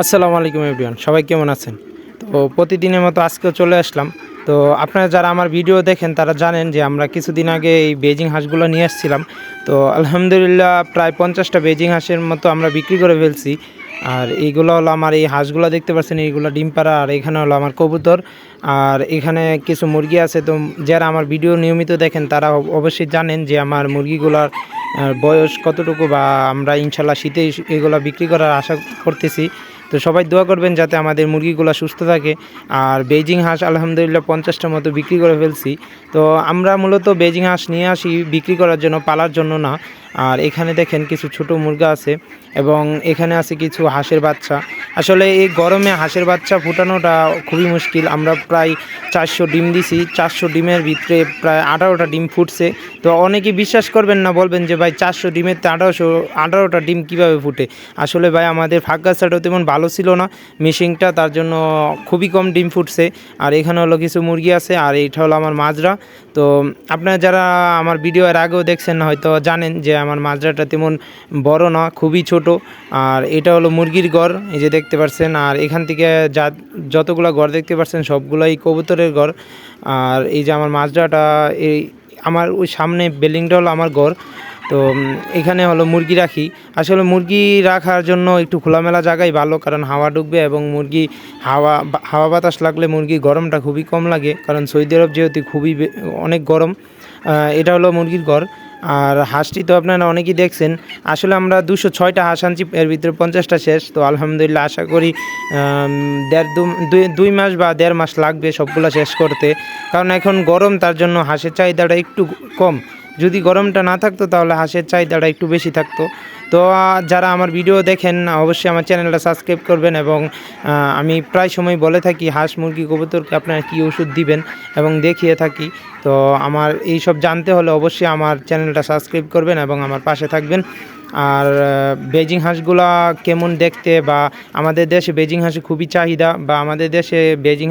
আসসালামু আলাইকুম এভরিওয়ান, সবাই কেমন আছেন? তো প্রতিদিনের মতো আজকেও চলে আসলাম। তো আপনারা যারা আমার ভিডিও দেখেন, তারা জানেন যে আমরা কিছুদিন আগে এই বেজিং হাঁসগুলো নিয়ে আসছিলাম। তো আলহামদুলিল্লাহ প্রায় পঞ্চাশটা বেজিং হাঁসের মতো আমরা বিক্রি করে ফেলছি। আর এইগুলো হলো আমার এই হাঁসগুলো দেখতে পাচ্ছেন, এইগুলো ডিম পাড়া, আর এখানে হলো আমার কবুতর। আর এখানে কিছু মুরগি আছে, তো যারা আমার ভিডিও নিয়মিত দেখেন, তারা অব- অবশ্যই জানেন যে আমার মুরগিগুলোর বয়স কতটুকু বা আমরা ইনশাল্লাহ শীতে এগুলো বিক্রি করার আশা করতেছি। তো সবাই দোয়া করবেন যাতে আমাদের মুরগিগুলো সুস্থ থাকে। আর বেজিং হাঁস আলহামদুলিল্লাহ পঞ্চাশটার মতো বিক্রি করে ফেলছি। তো আমরা মূলত বেজিং হাঁস নিয়ে আসি বিক্রি করার জন্য, পালার জন্য না। আর এখানে দেখেন কিছু ছোট মুরগা আছে এবং এখানে আছে কিছু হাঁসের বাচ্চা। আসলে এই গরমে হাঁসের বাচ্চা ফুটানোটা খুবই মুশকিল। আমরা প্রায় চারশো ডিম দিছি, চারশো ডিমের ভিতরে প্রায় আঠারোটা ডিম ফুটছে। তো অনেকে বিশ্বাস করবেন না, বলবেন যে ভাই চারশো ডিমের তো আঠারোশো, আঠারোটা ডিম কীভাবে ফুটে? আসলে ভাই আমাদের ফাঁকাসাটাও তেমন ভালো ছিল না। মেশিনটা তার জন্য খুবই কম ডিম ফুটছে। আর এখানে হলো কিছু মুরগি আছে, আর এইটা হলো আমার মাজরা। তো আপনারা যারা আমার ভিডিও এর আগেও দেখছেন, হয়তো জানেন যে আমার মাজরাটা তেমন বড় না, খুবই ছোট। আর এটা হলো মুরগির ঘর এই যে দেখতে পাচ্ছেন আর এখান থেকে যা, যতগুলো ঘর দেখতে পাচ্ছেন সবগুলোই কবুতরের ঘর। আর এই যে আমার মাজরাটা এই আমার ওই সামনে বিল্ডিংটা হলো আমার ঘর। তো এখানে হলো মুরগি রাখি। আসলে মুরগি রাখার জন্য একটু খোলামেলা জায়গায় ভালো, কারণ হাওয়া ঢুকবে এবং মুরগি হাওয়া হাওয়া বাতাস লাগলে মুরগি গরমটা খুবই কম লাগে, কারণ সৌদি আরব যেহেতু খুবই অনেক গরম এটা হলো মুরগির ঘর। আর হাঁসটি তো আপনারা অনেকেই দেখছেন। আসলে আমরা দুশো ছয়টা হাঁস আনছি, এর ভিতরে পঞ্চাশটা শেষ। তো আলহামদুলিল্লাহ আশা করি দেড় দুই মাস বা দেড় মাস লাগবে সবগুলো শেষ করতে। কারণ এখন গরম, তার জন্য হাঁসের চাহিদাটা একটু কম। যদি গরমটা না থাকতো তাহলে হাঁসের চাহিদাটা একটু বেশি থাকতো। তো যারা আমার ভিডিও দেখেন, অবশ্যই আমার চ্যানেলটা সাবস্ক্রাইব করবেন এবং আমি প্রায় সময় বলে থাকি, হাঁস, মুরগি, কবুতরকে আপনারা কী ওষুধ দিবেন এবং দেখিয়ে থাকি। তো, আমার এই সব জানতে হলে অবশ্যই আমার চ্যানেলটা সাবস্ক্রাইব করবেন এবং আমার পাশে থাকবেন। আর বেজিং হাঁসগুলা কেমন দেখতে বা আমাদের দেশে বেজিং হাঁসে খুবই চাহিদা বা আমাদের দেশে বেজিং